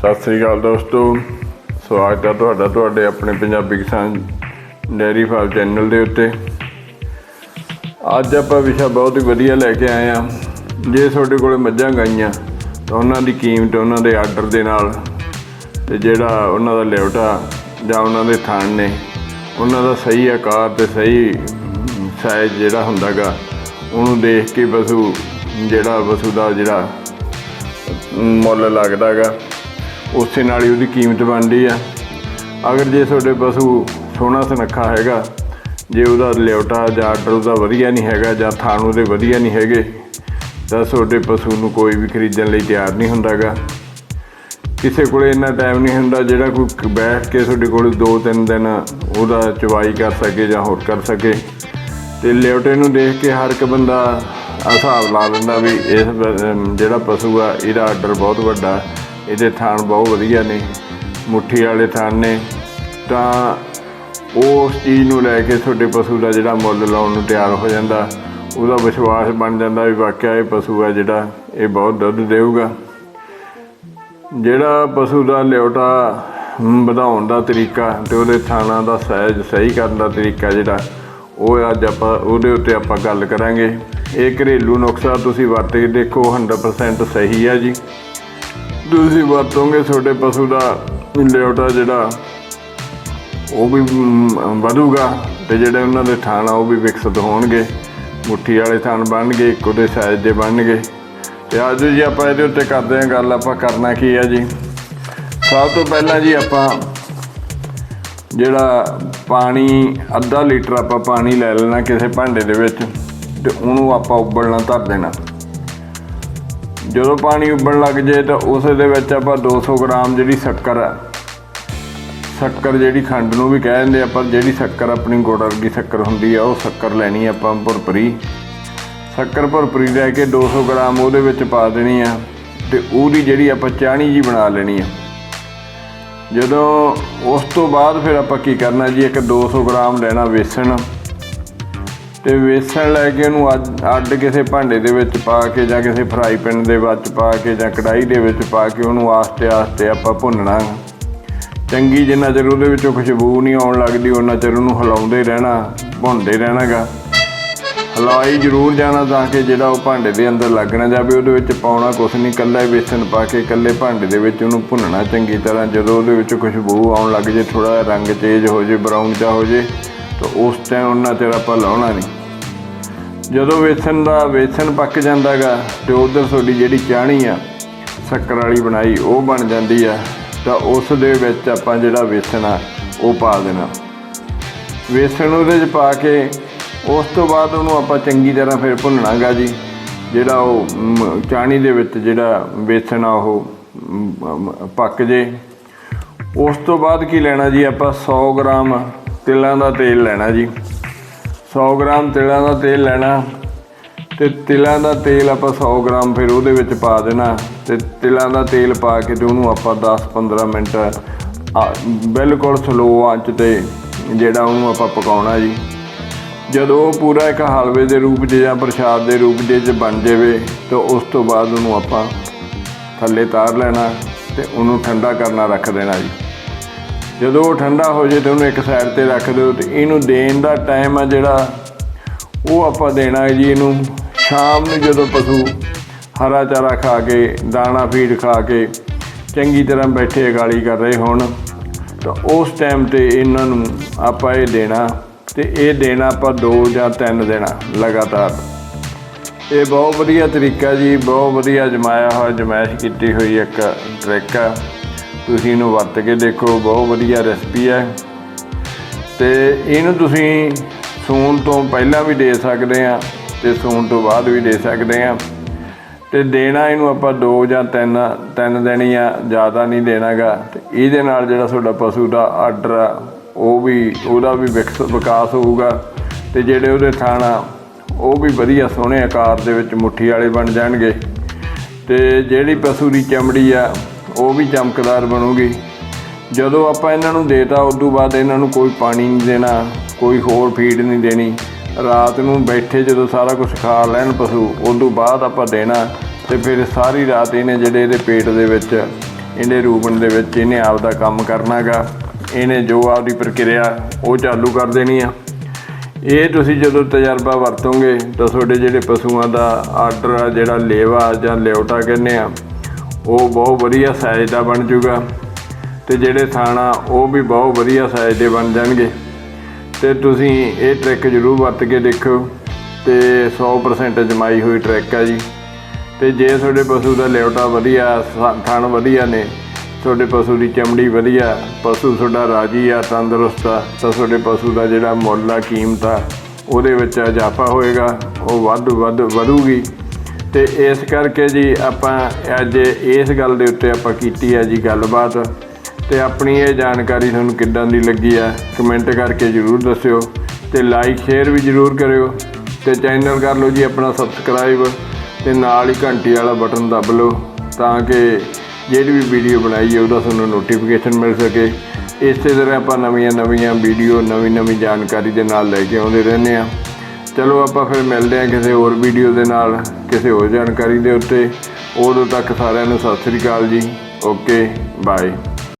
ਸਤਿ ਸ੍ਰੀ ਅਕਾਲ ਦੋਸਤੋ, ਸਵਾਗਤ ਹੈ ਤੁਹਾਡਾ, ਤੁਹਾਡੇ ਆਪਣੇ ਪੰਜਾਬੀ ਕਿਸਾਨ ਡੈਰੀ ਫਾਰਮ ਚੈਨਲ ਦੇ ਉੱਤੇ। ਅੱਜ ਆਪਾਂ ਵਿਸ਼ਾ ਬਹੁਤ ਹੀ ਵਧੀਆ ਲੈ ਕੇ ਆਏ ਆ ਜੇ ਤੁਹਾਡੇ ਕੋਲੇ ਮੱਝਾਂ ਗਾਈਆਂ, ਤਾਂ ਉਹਨਾਂ ਦੀ ਕੀਮਤ ਉਹਨਾਂ ਦੇ ਆਰਡਰ ਦੇ ਨਾਲ ਤੇ ਜਿਹੜਾ ਉਹਨਾਂ ਦਾ ਲਿਵਟਾ ਜਾਂ ਉਹਨਾਂ ਦੇ ਥਣ ਨੇ, ਉਹਨਾਂ ਦਾ ਸਹੀ ਆਕਾਰ ਤੇ ਸਹੀ ਸਾਈਜ਼ ਜਿਹੜਾ ਹੁੰਦਾਗਾ, ਉਹਨੂੰ ਦੇਖ ਕੇ ਪਸ਼ੂ, ਜਿਹੜਾ ਪਸ਼ੂ ਦਾ ਜਿਹੜਾ ਮੁੱਲ ਲੱਗਦਾਗਾ ਉਸੇ ਨਾਲ ਹੀ ਉਹਦੀ ਕੀਮਤ ਬਣਦੀ ਆ। ਅਗਰ ਜੇ ਤੁਹਾਡੇ ਪਸ਼ੂ ਸੋਹਣਾ ਸੁਨੱਖਾ ਹੈਗਾ, ਜੇ ਉਹਦਾ ਲਿਓਟਾ ਜਾਂ ਆਰਡਰ ਉਹਦਾ ਵਧੀਆ ਨਹੀਂ ਹੈਗਾ ਜਾਂ ਥਾਣ ਉਹਦੇ ਵਧੀਆ ਨਹੀਂ ਹੈਗੇ, ਤਾਂ ਤੁਹਾਡੇ ਪਸ਼ੂ ਨੂੰ ਕੋਈ ਵੀ ਖਰੀਦਣ ਲਈ ਤਿਆਰ ਨਹੀਂ ਹੁੰਦਾਗਾ। ਕਿਸੇ ਕੋਲੇ ਇੰਨਾ ਟਾਈਮ ਨਹੀਂ ਹੁੰਦਾ ਜਿਹੜਾ ਕੋਈ ਬੈਠ ਕੇ ਤੁਹਾਡੇ ਕੋਲ 2-3 ਦਿਨ ਉਹਦਾ ਚਵਾਈ ਕਰ ਸਕੇ ਜਾਂ ਹੋਰ ਕਰ ਸਕੇ। ਤੇ ਲਿਓਟੇ ਨੂੰ ਦੇਖ ਕੇ ਹਰ ਇੱਕ ਬੰਦਾ ਹਿਸਾਬ ਲਾ ਲੈਂਦਾ ਵੀ ਇਸ ਜਿਹੜਾ ਪਸ਼ੂ ਆ, ਇਹਦਾ ਆਰਡਰ ਬਹੁਤ ਵੱਡਾ। ਇਹਦੇ ਥਾਣ ਬਹੁਤ ਵਧੀਆ ਨੇ, ਮੁੱਠੀ ਵਾਲੇ ਥਾਣ ਨੇ। ਤਾਂ ਉਸ ਚੀਜ਼ ਨੂੰ ਲੈ ਕੇ ਤੁਹਾਡੇ ਪਸ਼ੂ ਦਾ ਜਿਹੜਾ ਮੁੱਲ ਲਾਉਣ ਨੂੰ ਤਿਆਰ ਹੋ ਜਾਂਦਾ, ਉਹਦਾ ਵਿਸ਼ਵਾਸ ਬਣ ਜਾਂਦਾ ਵੀ ਵਾਕਿਆ ਇਹ ਪਸ਼ੂ ਆ ਜਿਹੜਾ ਇਹ ਬਹੁਤ ਦੁੱਧ ਦੇਊਗਾ। ਜਿਹੜਾ ਪਸ਼ੂ ਦਾ ਲਿਓਟਾ ਵਧਾਉਣ ਦਾ ਤਰੀਕਾ ਤੇ ਉਹਦੇ ਥਾਣਾ ਦਾ ਸਾਈਜ਼ ਸਹੀ ਕਰਨ ਦਾ ਤਰੀਕਾ ਜਿਹੜਾ, ਉਹ ਅੱਜ ਆਪਾਂ ਉਹਦੇ ਉੱਤੇ ਆਪਾਂ ਗੱਲ ਕਰਾਂਗੇ। ਇਹ ਘਰੇਲੂ ਨੁਕਸਾ ਤੁਸੀਂ ਵਰਤ ਕੇ ਦੇਖੋ 100% ਸਹੀ ਹੈ ਜੀ। ਤੁਸੀਂ ਵਰਤੋਂਗੇ ਤੁਹਾਡੇ ਪਸ਼ੂ ਦਾ ਲਿਵਟਾ ਜਿਹੜਾ, ਉਹ ਵੀ ਵਧੂਗਾ ਤੇ ਜਿਹੜੇ ਉਹਨਾਂ ਦੇ ਥਾਣ ਆ ਉਹ ਵੀ ਵਿਕਸਿਤ ਹੋਣਗੇ। ਮੁੱਠੀ ਵਾਲੇ ਥਣ ਬਣਨਗੇ, ਇੱਕ ਦੇ ਸਾਈਜ਼ ਦੇ ਬਣਨਗੇ। ਤੇ ਅੱਜ ਜੀ ਆਪਾਂ ਇਹਦੇ ਉੱਤੇ ਕਰਦੇ ਹਾਂ ਗੱਲ, ਆਪਾਂ ਕਰਨਾ ਕੀ ਹੈ ਜੀ? ਸਭ ਤੋਂ ਪਹਿਲਾਂ ਜੀ ਆਪਾਂ ਜਿਹੜਾ ਪਾਣੀ, ਅੱਧਾ ਲੀਟਰ ਆਪਾਂ ਪਾਣੀ ਲੈ ਲੈਣਾ ਕਿਸੇ ਭਾਂਡੇ ਦੇ ਵਿੱਚ, ਤੇ ਉਹਨੂੰ ਆਪਾਂ ਉਬਲਣਾ ਧਰ ਦੇਣਾ। ਜਦੋਂ ਪਾਣੀ ਉਬਲਣ ਲੱਗ ਜੇ ਤਾਂ ਉਸ ਦੇ ਵਿੱਚ ਆਪਾਂ 200 ਗ੍ਰਾਮ ਜਿਹੜੀ ਸ਼ੱਕਰ ਆ, ਸ਼ੱਕਰ ਜਿਹੜੀ ਖੰਡ ਨੂੰ ਵੀ ਕਹਿ ਦਿੰਦੇ ਆਪਾਂ ਜਿਹੜੀ ਸ਼ੱਕਰ ਆਪਣੀ ਗੁੜ ਵਰਗੀ ਸ਼ੱਕਰ ਹੁੰਦੀ ਆ, ਉਹ ਸ਼ੱਕਰ ਲੈਣੀ ਆਪਾਂ ਭੁਰਪਰੀ ਸ਼ੱਕਰ ਭੁਰਪਰੀ ਲੈ ਕੇ 200 ਗ੍ਰਾਮ ਉਹਦੇ ਵਿੱਚ ਪਾ ਦੇਣੀ ਆ ਤੇ ਉਹਦੀ ਜਿਹੜੀ ਆਪਾਂ ਚਾਣੀ ਜੀ ਬਣਾ ਲੈਣੀ ਆ। ਜਦੋਂ ਉਸ ਤੋਂ ਬਾਅਦ ਫਿਰ ਆਪਾਂ ਕੀ ਕਰਨਾ ਜੀ, ਇੱਕ 200 ਗ੍ਰਾਮ ਲੈਣਾ ਵੇਸਣ। ਤੇ ਵੇਸਣ ਲੈ ਕੇ ਉਹਨੂੰ ਅੱਡ- ਅੱਡ ਕਿਸੇ ਭਾਂਡੇ ਦੇ ਵਿੱਚ ਪਾ ਕੇ ਜਾਂ ਕਿਸੇ ਫਰਾਈ ਪੈਨ ਦੇ ਵਿੱਚ ਪਾ ਕੇ ਜਾਂ ਕੜਾਈ ਦੇ ਵਿੱਚ ਪਾ ਕੇ ਉਹਨੂੰ ਆਸਤੇ ਆਸਤੇ ਆਪਾਂ ਭੁੰਨਣਾ। ਚੰਗੀ ਜਿੰਨਾ ਚਿਰ ਉਹਦੇ ਵਿੱਚੋਂ ਖੁਸ਼ਬੂ ਨਹੀਂ ਆਉਣ ਲੱਗਦੀ ਉਹਨਾਂ ਚਿਰ ਉਹਨੂੰ ਹਿਲਾਉਂਦੇ ਰਹਿਣਾ, ਭੁੰਨਦੇ ਰਹਿਣਾਗਾ। ਹਲਾਈ ਜ਼ਰੂਰ ਜਾਣਾ ਤਾਂ ਕਿ ਜਿਹੜਾ ਉਹ ਭਾਂਡੇ ਦੇ ਅੰਦਰ ਲੱਗ ਨਾ ਜਾਵੇ, ਉਹਦੇ ਵਿੱਚ ਪਾਉਣਾ ਕੁਛ ਨਹੀਂ ਕੱਲਾ ਹੀ ਵੇਸਣ ਪਾ ਕੇ ਕੱਲੇ ਭਾਂਡੇ ਦੇ ਵਿੱਚ ਉਹਨੂੰ ਭੁੰਨਣਾ ਚੰਗੀ ਤਰ੍ਹਾਂ, ਜਦੋਂ ਉਹਦੇ ਵਿੱਚ ਖੁਸ਼ਬੂ ਆਉਣ ਲੱਗ ਜੇ ਥੋੜਾ ਰੰਗ ਤੇਜ਼ ਹੋ ਜੇ ਬਰਾਊਨ ਜਿਹਾ ਹੋ ਜੇ ਤਾਂ ਉਸ ਟਾਈਮ ਉਹਨਾਂ ਚਿਰ ਆਪਾਂ ਲਾਉਣਾ ਨਹੀਂ। ਜਦੋਂ ਵੇਸਣ ਦਾ ਵੇਸਣ ਪੱਕ ਜਾਂਦਾਗਾ ਤੇ ਉਧਰ ਤੁਹਾਡੀ ਜਿਹੜੀ ਚਾਹਣੀ ਆ, ਸ਼ੱਕਰ ਵਾਲੀ ਬਣਾਈ, ਉਹ ਬਣ ਜਾਂਦੀ ਆ, ਤਾਂ ਉਸ ਦੇ ਵਿੱਚ ਆਪਾਂ ਜਿਹੜਾ ਵੇਸਣ ਆ, ਉਹ ਪਾ ਦੇਣਾ। ਵੇਸਣ ਉਹਦੇ 'ਚ ਪਾ ਕੇ, ਉਸ ਤੋਂ ਬਾਅਦ ਉਹਨੂੰ ਆਪਾਂ ਚੰਗੀ ਤਰ੍ਹਾਂ ਫਿਰ ਭੁੰਨਣਾਗਾ ਜੀ, ਜਿਹੜਾ ਉਹ ਚਾਣੀ ਦੇ ਵਿੱਚ ਜਿਹੜਾ ਵੇਸਣ ਆ, ਉਹ ਪੱਕ ਜੇ। ਉਸ ਤੋਂ ਬਾਅਦ ਕੀ ਲੈਣਾ ਜੀ ਆਪਾਂ 100 ਗ੍ਰਾਮ ਤਿਲਾਂ ਦਾ ਤੇਲ ਲੈਣਾ ਜੀ। 100 ਗ੍ਰਾਮ ਤਿਲਾਂ ਦਾ ਤੇਲ ਲੈਣਾ। ਤੇ ਤਿਲਾਂ ਦਾ ਤੇਲ ਆਪਾਂ 100 ਗ੍ਰਾਮ ਫਿਰ ਉਹਦੇ ਵਿੱਚ ਪਾ ਦੇਣਾ। ਤੇ ਤਿਲਾਂ ਦਾ ਤੇਲ ਪਾ ਕੇ ਤੇ ਉਹਨੂੰ ਆਪਾਂ 10-15 ਮਿੰਟ ਬਿਲਕੁਲ ਸਲੋ ਆਂਚ ਤੇ ਜਿਹੜਾ ਉਹਨੂੰ ਆਪਾਂ ਪਕਾਉਣਾ ਜੀ। ਜਦੋਂ ਉਹ ਪੂਰਾ ਇੱਕ ਹਲਵੇ ਦੇ ਰੂਪ 'ਚ ਜਾਂ ਪ੍ਰਸ਼ਾਦ ਦੇ ਰੂਪ ਦੇ 'ਚ ਬਣ ਜਾਵੇ, ਤਾਂ ਉਸ ਤੋਂ ਬਾਅਦ ਉਹਨੂੰ ਆਪਾਂ ਥੱਲੇ ਤਾਰ ਲੈਣਾ ਤੇ ਉਹਨੂੰ ਠੰਡਾ ਕਰਨਾ ਰੱਖ ਦੇਣਾ ਜੀ। ਜਦੋਂ ਉਹ ਠੰਡਾ ਹੋ ਜੇ ਤੇ ਉਹਨੂੰ ਇੱਕ ਸਾਈਡ ਤੇ ਰੱਖ ਦਿਓ ਤੇ ਇਹਨੂੰ ਦੇਣ ਦਾ ਟਾਈਮ ਆ ਜਿਹੜਾ ਉਹ ਆਪਾਂ ਦੇਣਾ ਹੈ ਜੀ ਇਹਨੂੰ ਸ਼ਾਮ ਨੂੰ ਜਦੋਂ ਪਸ਼ੂ ਹਰਾ ਚਾਰਾ ਖਾ ਕੇ, ਦਾਣਾ ਫੀਡ ਖਾ ਕੇ ਚੰਗੀ ਤਰ੍ਹਾਂ ਬੈਠੇ ਗਾਲੀ ਕਰ ਰਹੇ ਹੋਣ, ਤਾਂ ਉਸ ਟਾਈਮ ਤੇ ਇਹਨਾਂ ਨੂੰ ਆਪਾਂ ਇਹ ਦੇਣਾ ਤੇ ਇਹ ਦੇਣਾ ਆਪਾਂ 2 ਜਾਂ 3 ਦੇਣਾ ਲਗਾਤਾਰ। ਇਹ ਬਹੁਤ ਵਧੀਆ ਤਰੀਕਾ ਜੀ, ਬਹੁਤ ਵਧੀਆ ਜਮਾਇਆ ਹੋਇਆ ਜਮਾਇਸ਼ ਕੀਤੀ ਹੋਈ ਇੱਕ ਟ੍ਰਿਕ ਆ। ਤੁਸੀਂ ਇਹਨੂੰ ਵਰਤ ਕੇ ਦੇਖੋ, ਬਹੁਤ ਵਧੀਆ ਰੈਸਪੀ ਹੈ। ਤੇ ਇਹਨੂੰ ਤੁਸੀਂ ਸੂਣ ਤੋਂ ਪਹਿਲਾਂ ਵੀ ਦੇ ਸਕਦੇ ਆ ਤੇ ਸੂਣ ਤੋਂ ਬਾਅਦ ਵੀ ਦੇ ਸਕਦੇ ਆ ਤੇ ਦੇਣਾ ਇਹਨੂੰ ਆਪਾਂ 2 ਜਾਂ 3 ਤਿੰਨ ਦੇਣੀ ਆ ਜ਼ਿਆਦਾ ਨਹੀਂ ਦੇਣਾਗਾ। ਤੇ ਇਹਦੇ ਨਾਲ ਜਿਹੜਾ ਤੁਹਾਡਾ ਪਸ਼ੂ ਦਾ ਆਰਡਰ ਆ, ਉਹ ਵੀ, ਉਹਦਾ ਵੀ ਵਿਕਸ, ਵਿਕਾਸ ਹੋਊਗਾ। ਤੇ ਜਿਹੜੇ ਉਹਦੇ ਥਣ, ਉਹ ਵੀ ਵਧੀਆ ਸੋਹਣੇ ਆਕਾਰ ਦੇ ਵਿੱਚ ਮੁੱਠੀ ਵਾਲੇ ਬਣ ਜਾਣਗੇ। ਤੇ ਜਿਹੜੀ ਪਸ਼ੂ ਦੀ ਚਮੜੀ ਆ ਉਹ ਵੀ ਚਮਕਦਾਰ ਬਣੂਗੀ। ਜਦੋਂ ਆਪਾਂ ਇਹਨਾਂ ਨੂੰ ਦੇਤਾ, ਉਸ ਤੋਂ ਬਾਅਦ ਇਹਨਾਂ ਨੂੰ ਕੋਈ ਪਾਣੀ ਨਹੀਂ ਦੇਣਾ, ਕੋਈ ਹੋਰ ਫੀਡ ਨਹੀਂ ਦੇਣੀ। ਰਾਤ ਨੂੰ ਬੈਠੇ ਜਦੋਂ ਸਾਰਾ ਕੁਝ ਖਾ ਲੈਣ ਪਸ਼ੂ, ਉਸ ਤੋਂ ਬਾਅਦ ਆਪਾਂ ਦੇਣਾ ਤੇ ਫਿਰ ਸਾਰੀ ਰਾਤ ਇਹਨੇ ਜਿਹੜੇ ਇਹਦੇ ਪੇਟ ਦੇ ਵਿੱਚ ਇਹਨੇ ਰੂਪਨ ਦੇ ਵਿੱਚ ਇਹਨੇ ਆਪ ਦਾ ਕੰਮ ਕਰਨਾਗਾ। ਇਹਨੇ ਜੋ ਆਪਦੀ ਪ੍ਰਕਿਰਿਆ ਉਹ ਚਾਲੂ ਕਰ ਦੇਣੀ ਆ। ਇਹ ਤੁਸੀਂ ਜਦੋਂ ਤਜਰਬਾ ਵਰਤੋਗੇ ਤਾਂ ਤੁਹਾਡੇ ਜਿਹੜੇ ਪਸ਼ੂਆਂ ਦਾ ਆਰਡਰ ਆ, ਜਿਹੜਾ ਲੇਵਾ ਜਾਂ ਲਿਓਟਾ ਕਹਿੰਦੇ ਆ ਉਹ ਬਹੁਤ ਵਧੀਆ ਸਾਈਜ਼ ਦਾ ਬਣ ਜਾਊਗਾ ਤੇ ਜਿਹੜੇ ਥਾਣਾ ਉਹ ਵੀ ਬਹੁਤ ਵਧੀਆ ਸਾਈਜ਼ ਦੇ ਬਣ ਜਾਣਗੇ। ਤੇ ਤੁਸੀਂ ਇਹ ਟ੍ਰਿਕ ਜ਼ਰੂਰ ਵਰਤ ਕੇ ਦੇਖੋ ਤੇ 100% ਜਮਾਈ ਹੋਈ ਟ੍ਰਿਕ ਆ ਜੀ। ਤੇ ਜੇ ਤੁਹਾਡੇ ਪਸ਼ੂ ਦਾ ਲਿਓਟਾ ਵਧੀਆ ਸ- ਥਣ ਵਧੀਆ ਨੇ, ਤੁਹਾਡੇ ਪਸ਼ੂ ਦੀ ਚਮੜੀ ਵਧੀਆ, ਪਸ਼ੂ ਤੁਹਾਡਾ ਰਾਜੀ ਆ, ਤੰਦਰੁਸਤ ਆ, ਤਾਂ ਤੁਹਾਡੇ ਪਸ਼ੂ ਦਾ ਜਿਹੜਾ ਮੁੱਲ ਆ, ਕੀਮਤ ਆ, ਉਹਦੇ ਵਿੱਚ ਇਜ਼ਾਫਾ ਹੋਏਗਾ, ਉਹ ਵੱਧ ਵੱਧ ਵਧੂਗੀ। ਤੇ ਇਸ ਕਰਕੇ ਜੀ ਆਪਾਂ ਅੱਜ ਇਸ ਗੱਲ ਦੇ ਉੱਤੇ ਆਪਾਂ ਕੀਤੀ ਹੈ ਜੀ ਗੱਲਬਾਤ। ਤੇ ਆਪਣੀ ਇਹ ਜਾਣਕਾਰੀ ਤੁਹਾਨੂੰ ਕਿੱਦਾਂ ਦੀ ਲੱਗੀ ਆ ਕਮੈਂਟ ਕਰਕੇ ਜਰੂਰ ਦੱਸਿਓ ਤੇ ਲਾਈਕ ਸ਼ੇਅਰ ਵੀ ਜਰੂਰ ਕਰਿਓ ਤੇ ਚੈਨਲ ਕਰ ਲਓ ਜੀ ਆਪਣਾ ਸਬਸਕ੍ਰਾਈਬ ਤੇ ਨਾਲ ਹੀ ਘੰਟੀ ਵਾਲਾ ਬਟਨ ਦਬ ਲਓ ਤਾਂ ਕਿ ਜਿਹੜੀ ਵੀ ਵੀਡੀਓ ਬਣਾਈ ਹੈ ਉਹਦਾ ਤੁਹਾਨੂੰ ਨੋਟੀਫਿਕੇਸ਼ਨ ਮਿਲ ਸਕੇ। ਇਸੇ ਤਰ੍ਹਾਂ ਆਪਾਂ ਨਵੀਆਂ ਨਵੀਆਂ ਵੀਡੀਓ ਨਵੀਂ ਨਵੀਂ ਜਾਣਕਾਰੀ ਦੇ ਨਾਲ ਲੈ ਕੇ ਆਉਂਦੇ ਰਹਿੰਦੇ ਆ ਚਲੋ ਆਪਾਂ ਫਿਰ ਮਿਲਦੇ ਹਾਂ ਕਿਸੇ ਹੋਰ ਵੀਡੀਓ ਦੇ ਨਾਲ। ਕਿਸੇ ਹੋਰ ਜਾਣਕਾਰੀ ਦੇ ਉੱਤੇ, ਉਦੋਂ ਤੱਕ ਸਾਰਿਆਂ ਨੂੰ ਸਤਿ ਸ੍ਰੀ ਅਕਾਲ ਜੀ। Okay bye